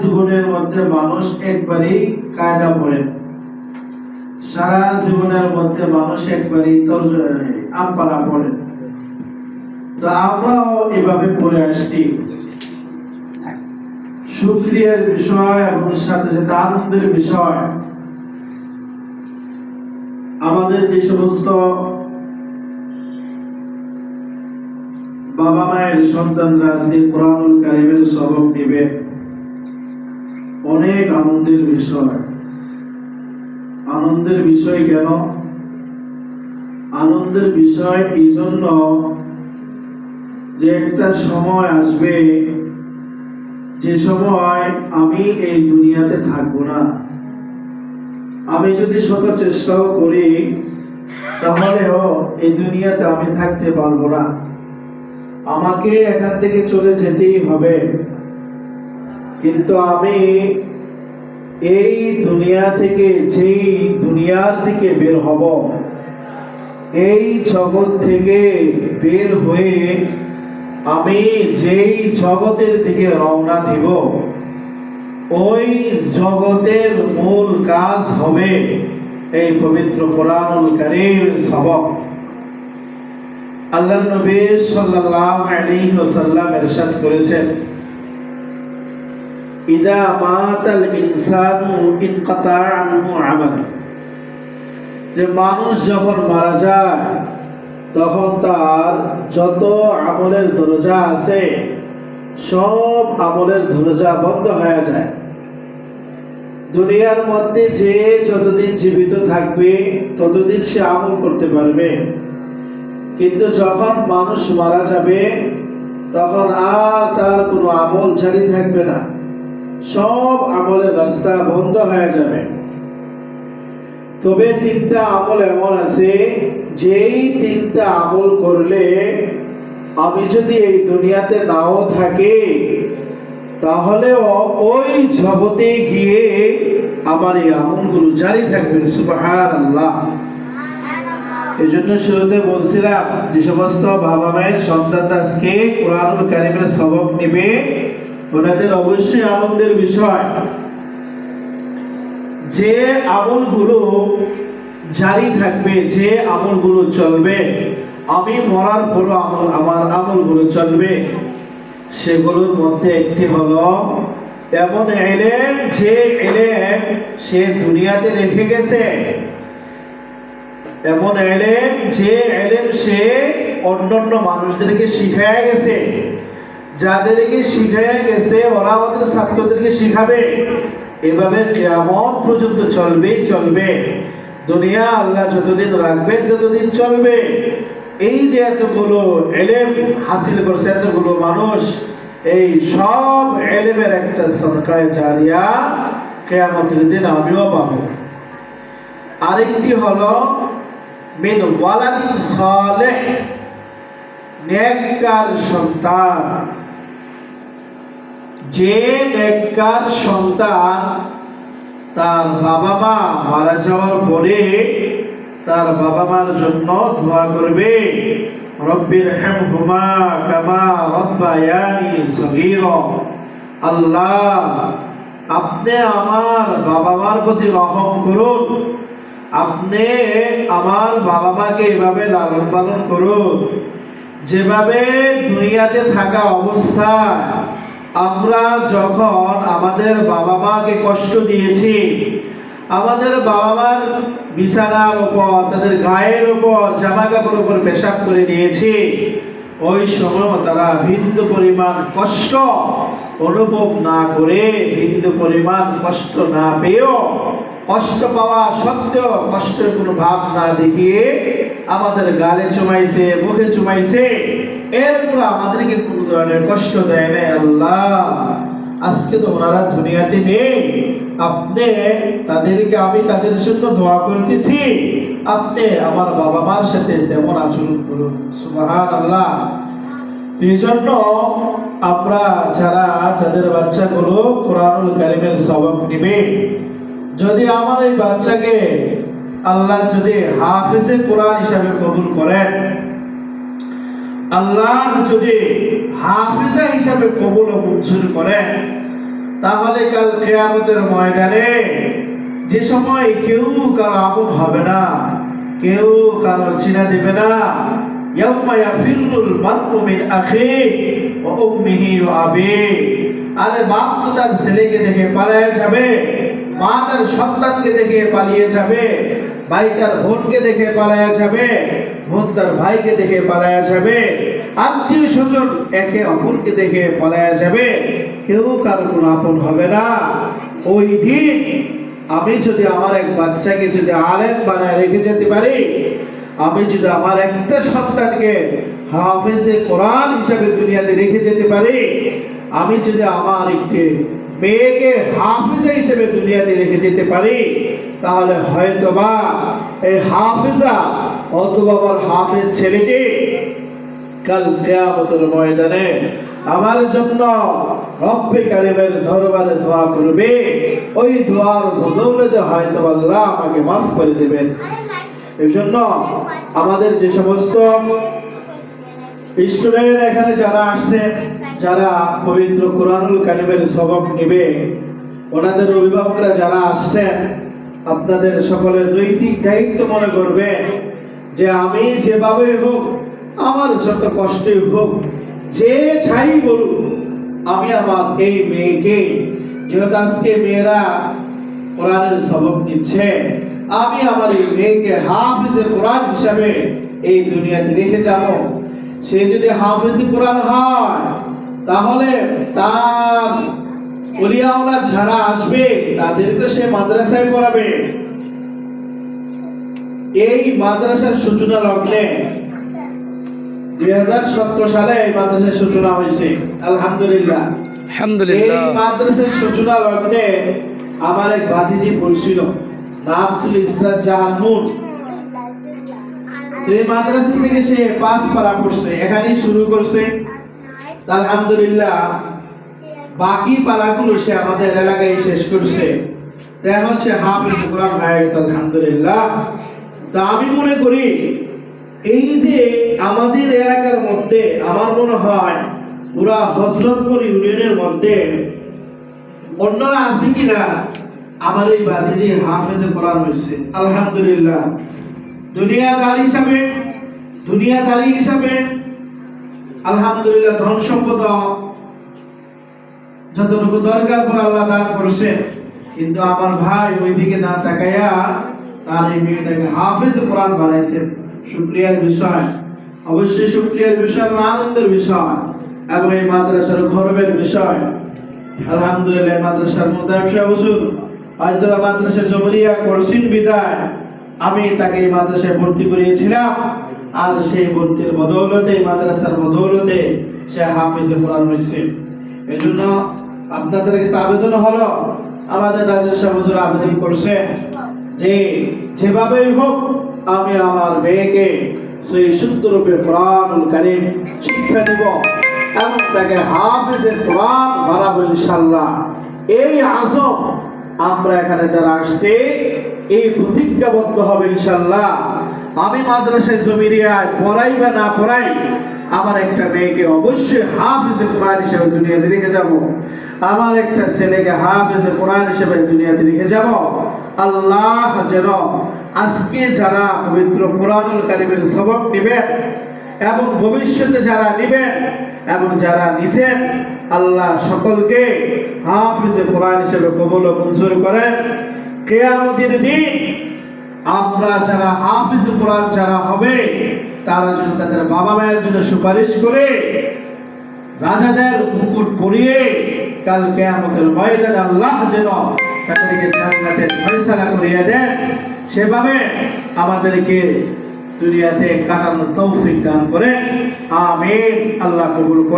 জীবনের মধ্যে মানুষ একবারই কায়দা পড়ে। সারা জীবনের মধ্যে মানুষ একবারই তোর আমপারা পড়ে। তো আমরাও এভাবে পড়ে আসছি। সুক্রিয়ার বিষয় এবং সাথে সাথে আনন্দের বিষয়। আমাদের যে সমস্ত বাবা মায়ের সন্তানরা আছে, কোরআনুল কারিমের সবক নিবে। অনেক আনন্দের বিষয়। আনন্দের বিষয় কেন? আনন্দের বিষয় এই জন্য যে একটা সময় আসবে, যে সময় আমি এই দুনিয়াতে থাকব না। আমি যদি শত চেষ্টাও করি তাহলেও এই দুনিয়াতে আমি থাকতে পারব না। আমাকে এখান থেকে চলে যেতেই হবে। কিন্তু আমি এই দুনিয়া থেকে, যেই দুনিয়ার দিকে বের হব, এই জগৎ থেকে বের হয়ে আমি যেই জগতের দিকে রওনা দিব, ওই জগতের মূল কাজ হবে এই পবিত্র কোরআনুল কারীম সবক। আল্লাহ নবী সাল্লাল্লাহু আলাইহি ওয়াসাল্লাম ইরশাদ করেছেন ইদা মাতাল ইনসানু ইনকাতা আনহু আমাল। যে মানুষ যখন মারা যায়, তখন তার যত আমলের দরজা আছে, সব আমলের দরজা বন্ধ হয়ে যায়। দুনিয়ার মধ্যে যে যতদিন জীবিত থাকবে, ততদিন সে আমল করতে পারবে। কিন্তু যখন মানুষ মারা যাবে, তখন আর তার কোনো আমল জারি থাকবে না। সব আমলের রাস্তা বন্ধ হয়ে যাবে। তবে তিনটা আমল এমন আছে, যেই তিনটা আমল করলে আমি যদি এই দুনিয়াতে নাও থাকি, তাহলেও ওই জগতে গিয়ে আমার এই আমলগুলো জারি থাকবে সুবহান আল্লাহ এই জন্য শুরুতে বলছিলাম, যে সমস্ত বাবা মায়ের সন্তানরা আজকে কোরআনুল কারিমের সবক নেবে ওনাদের অবশ্যই আনন্দের বিষয়। যে আমলগুলো জারি থাকবে, যে আমলগুলো চলবে, আমি মরার পরও আমল, আমার চলবে, সেগুলোর মধ্যে একটি হলো এমন এলেম, যে এলেম সে দুনিয়াতে রেখে গেছে। এমন এলেম, যে এলেম সে অন্যান্য মানুষদেরকে শিখায় গেছে। যাদেরকে শিখায় গেছে, ওরা আমাদের ছাত্রদেরকে শিখাবে। এভাবে কেমন পর্যন্ত চলবেই চলবে। দুনিয়া আল্লাহ যতদিন রাখবেন, ততদিন চলবে। এই যে এতগুলো এলেম হাসিল করছে, এতগুলো মানুষ, এই সব এলেমের একটা সরকার জারিয়া কেয়ামতের দিন আমিও পাবো। আরেকটি হলো, মিন ওয়ালাদিন সালেহ, নেককার সন্তান। যে নেককার সন্তান তার বাবা মা মারা যাওয়ার পরে তার বাবা মার জন্য দোয়া করবে রব্বির হেম হুমা কামা রব্বায়ানি সগীর। আল্লাহ, আপনি আমার বাবা মার প্রতি রহম করুন। আপনি আমার বাবা মাকে এভাবে লালন পালন করুন। যেভাবে দুনিয়াতে থাকা অবস্থায় আমরা যখন আমাদের বাবা মাকে কষ্ট দিয়েছি, আমাদের বাবা মার বিছানার উপর তাদের গায়ের উপর জামা কাপড়ের উপর পেশাব করে দিয়েছি ওই সময় তারা ভিন্ন পরিমাণ কষ্ট অনুভব না করে, ভিন্ন পরিমাণ কষ্ট না পেয়েও কষ্ট পাওয়া সত্ত্বেও কষ্টের কোনো ভাব না দেখিয়ে আমাদের গালে চুমাইছে, মুখে চুমাইছে। এরপর আমাদেরকে কোনো ধরনের কষ্ট দেয় না আল্লাহ। আজকে তো ওনারা দুনিয়াতে নেই। আপনি তাদেরকে আমি তাদের জন্য দোয়া করতেছি। আপনি আমার বাবা মার সাথে তেমন আচরণ করুন সুবহান আল্লাহ এই জন্য আমরা যারা, যাদের বাচ্চাগুলো কোরআনুল কারিমের সবক নিবে, যদি আমার এই বাচ্চাকে আল্লাহ যদি হাফিজে কোরআন হিসাবে কবুল করেন আল্লাহ যদি হাফিজা হিসাবে কবুল মঞ্জুর করেন, তাহলে কাল কেয়ামতের ময়দানে যে সময় কেউ কারও আপন হবে না, কেউ কারও চিনা দেবে না। আরে বাপ তো তার ছেলেকে দেখে পালিয়ে যাবে, মা তার সন্তানকে দেখে পালিয়ে যাবে, ভাই তার বোনকে দেখে পালিয়ে যাবে তার ভাইকে দেখে পালায়া যাবে। আত্মীয় স্বজন একে অপরকে দেখে পালায়া যাবে। কেউ কারও কোনো আপন হবে না। ওই দিন আমি যদি আমার এক বাচ্চাকে যদি আলেম বানায় রেখে যেতে পারি, আমি যদি আমার একটা সন্তানকে হাফেজে কোরআন হিসাবে দুনিয়াতে রেখে যেতে পারি, আমি যদি আমার একটি মেয়েকে হাফিজা হিসেবে দুনিয়াতে রেখে যেতে পারি, তাহলে হয়তোবা এই হাফিজা অথবা আমার হাফেজ ছেলেটি কাল কেয়ামতের ময়দানে আমার জন্য রব্বে কারিমের দরবারে দোয়া করবে। ওই দোয়ার বদৌলতে হয়তো আল্লাহ আমাকে মাফ করে দেবেন। এই জন্য আমাদের যে সমস্ত স্টুডেন্ট এখানে যারা আসছে, যারা পবিত্র কোরআনুল কারিমের সবক নেবে, ওনাদের অভিভাবকরা যারা আসছেন, আপনাদের সকলের নৈতিক দায়িত্ব মনে করবে যে আমি যেভাবে হোক, আমার যত কষ্টই হোক, যে ছাই বলুক, আমি আমার এই মেয়েকে, যেহেতু আজকে মেয়েরা কোরআনের সবক নিচ্ছে, আমি আমার এই মেয়েকে হাফিজে কোরআন হিসাবে এই দুনিয়াতে রেখে যাব। সে যদি হাফিজে কোরআন হয়, তাহলে তার উলিয়াওরা যারা আসবে, তাদেরকে সে মাদ্রাসায় পড়াবে। এই মাদ্রাসার সূচনা লগ্নে দুই হাজার সতেরো সালে এই মাদ্রাসার সূচনা হয়েছে। আলহামদুলিল্লাহ। এই মাদ্রাসার সূচনা লগ্নে আমার এক ভাতিজি পড়ছিল নাম ছিল ইসরাত জাহান তো এই মাদ্রাসা থেকে সে পাস পারা করছে এখানেই শুরু করছে। আলহামদুলিল্লাহ বাকি পাড়াগুলো সে আমাদের এলাকায় শেষ করছে। এখন সে হাফিজ কোরআন হয়ে গেছে আলহামদুলিল্লাহ। তা আমি মনে করি, এই যে আমাদের এলাকার মধ্যে আমার মনে হয় পুরা হজরতপুর ইউনিয়নের মধ্যে, অন্যরা আছে কিনা, আমার এই বাদে যে হাফেজে কোরআন হয়েছে, আলহামদুলিল্লাহ। দুনিয়াদার হিসাবে, দুনিয়াদারি হিসাবে, আলহামদুলিল্লাহ ধন সম্পদ, যতটুকু দরকার পর আল্লাহ দান করছে, কিন্তু আমার ভাই ওইদিকে না তাকাইয়া তার এই মেয়েটাকে হাফেজ কোরআন বানাইছে। শুক্রিয়ার বিষয়। অবশ্যই শুক্রিয়ার বিষয় আনন্দের বিষয় এবং এই মাদ্রাসার গর্বের বিষয়। আলহামদুলিল্লাহ মাদ্রাসার মুদায়ব সাহেব হয়তো মাদ্রাসা জবরিয়া করছেন বিদায়। আমি তাকে এই মাদ্রাসায় ভর্তি করিয়েছিলাম আর সেই ভর্তির বদৌলতে মাদ্রাসার বদৌলতে সে হাফিজে কোরআন হয়েছে। এই জন্য আপনাদের কাছে আবেদন হলো, আমাদের রাজেশ সাহেব আবেদন করছে যে যেভাবেই হোক, আমি আমার মেয়েকে সেই শুদ্ধরূপে কোরআনুল কারিম শিক্ষা দিব এবং তাকে হাফিজের কোরআন বাড়াবো ইনশাল্লাহ এই আজম আমরা এখানে যারা আসছে, এই প্রতিজ্ঞাবদ্ধ হবে ইনশাল্লাহ আমি মাদ্রাসায় জমিরিয়ায় পড়াই বা না পড়াই, আমার একটা মেয়েকে অবশ্যই হাফিজে কোরআন হিসেবে দুনিয়াতে রেখে যাব। আমার একটা ছেলেকে হাফিজে কোরআন হিসেবে দুনিয়াতে রেখে যাব। আল্লাহ যেন আজকে যারা পবিত্র কোরআনুল কারিমের সবক নেবেন এবং ভবিষ্যতে যারা নেবেন এবং যারা নিছেন আল্লাহ সকলকে হাফিজে কোরআন হিসেবে কবল মঞ্জুর করেন কেয়ামতের দিন আমরা যারা হাফিজ কোরআন যারা হবে, তারা যদি তাদের বাবা মায়ের জন্য সুপারিশ করে রাজাদের মুকুট পরিয়ে কাল কেয়ামতের ময়দানে আল্লাহ যেন তাদেরকে জান্নাতের ফয়সালা করিয়া দেন, সেভাবে আমাদেরকে দুনিয়াতে কাটানোর তৌফিক দান করে আমিন। আল্লাহ কবুল করে